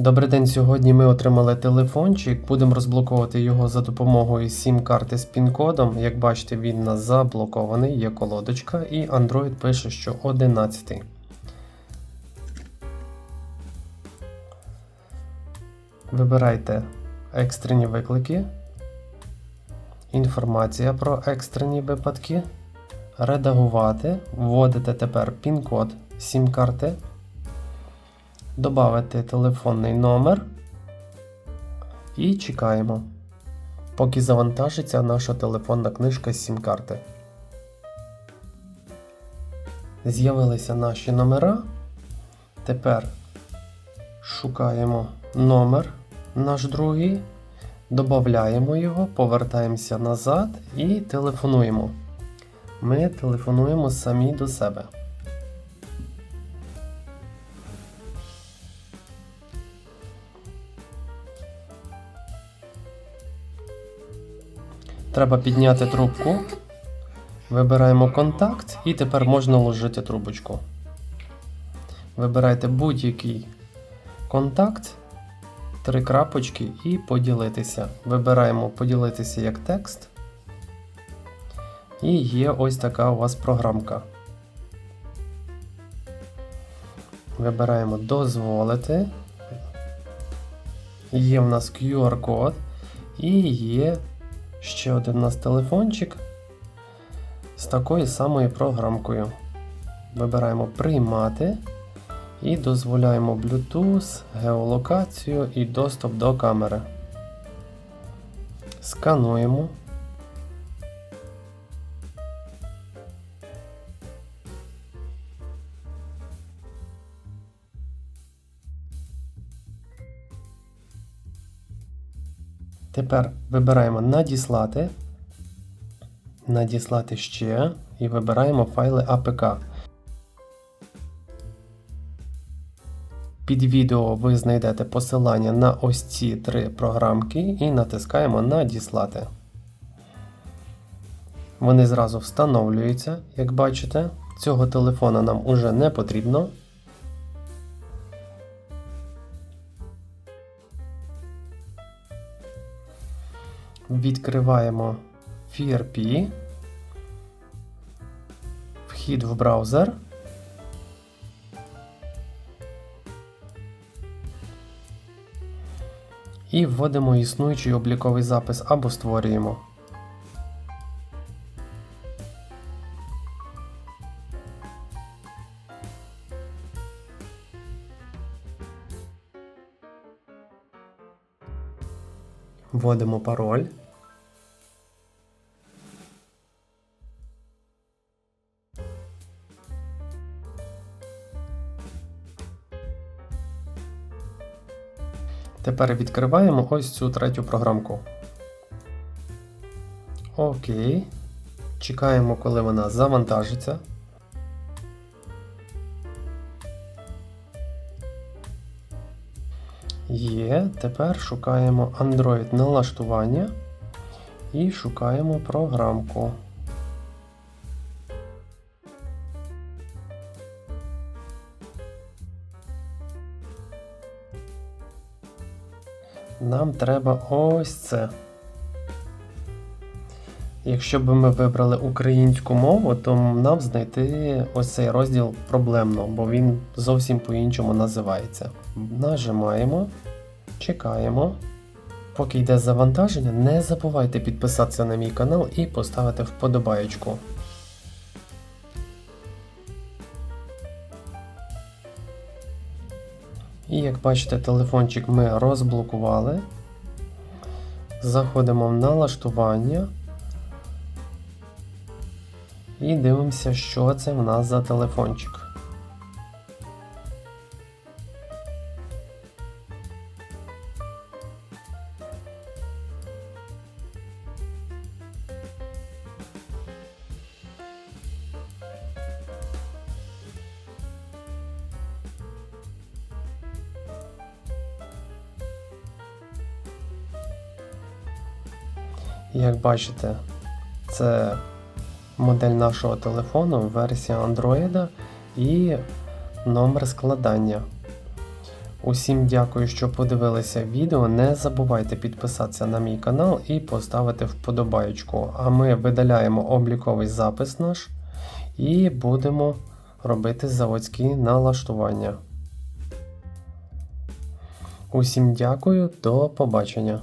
Добрий день. Сьогодні ми отримали телефончик. Будемо розблоковувати його за допомогою сім-карти з пін-кодом. Як бачите, він у нас заблокований, є колодочка, і Android пише, що 11. Вибирайте екстрені виклики. Інформація про екстрені випадки. Редагувати. Вводите тепер пін-код сім-карти. Добавити телефонний номер і чекаємо, поки завантажиться наша телефонна книжка з сім-карти. З'явилися наші номера. Тепер шукаємо номер наш другий, додаємо його, повертаємося назад і телефонуємо. Ми телефонуємо самі до себе. Треба підняти трубку. Вибираємо контакт і тепер можна ложити трубочку. Вибирайте будь-який контакт, три крапочки і поділитися. Вибираємо поділитися як текст. І є ось така у вас програмка. Вибираємо дозволити. Є в нас QR-код і є ще один у нас телефончик з такою самою програмкою. Вибираємо приймати і дозволяємо Bluetooth, геолокацію і доступ до камери. Скануємо. Тепер вибираємо надіслати, надіслати ще і вибираємо файли APK. Під відео ви знайдете посилання на ось ці три програмки і натискаємо Надіслати. Вони зразу встановлюються, як бачите. Цього телефона нам уже не потрібно. Відкриваємо FreeRP, вхід в браузер. І вводимо існуючий обліковий запис або створюємо. Вводимо пароль. Тепер відкриваємо ось цю третю програмку. Окей. Чекаємо, коли вона завантажиться. Є. Тепер шукаємо Android налаштування і шукаємо програмку. Нам треба ось це. Якщо б ми вибрали українську мову, то нам знайти ось цей розділ проблемно, бо він зовсім по-іншому називається. Нажимаємо, чекаємо. Поки йде завантаження, не забувайте підписатися на мій канал і поставити вподобаєчку. І як бачите, телефончик ми розблокували. Заходимо в налаштування і дивимося, що це в нас за телефончик. Як бачите, це модель нашого телефону, версія Android і номер складання. Усім дякую, що подивилися відео. Не забувайте підписатися на мій канал і поставити вподобайку. А ми видаляємо обліковий запис наш і будемо робити заводські налаштування. Усім дякую, до побачення.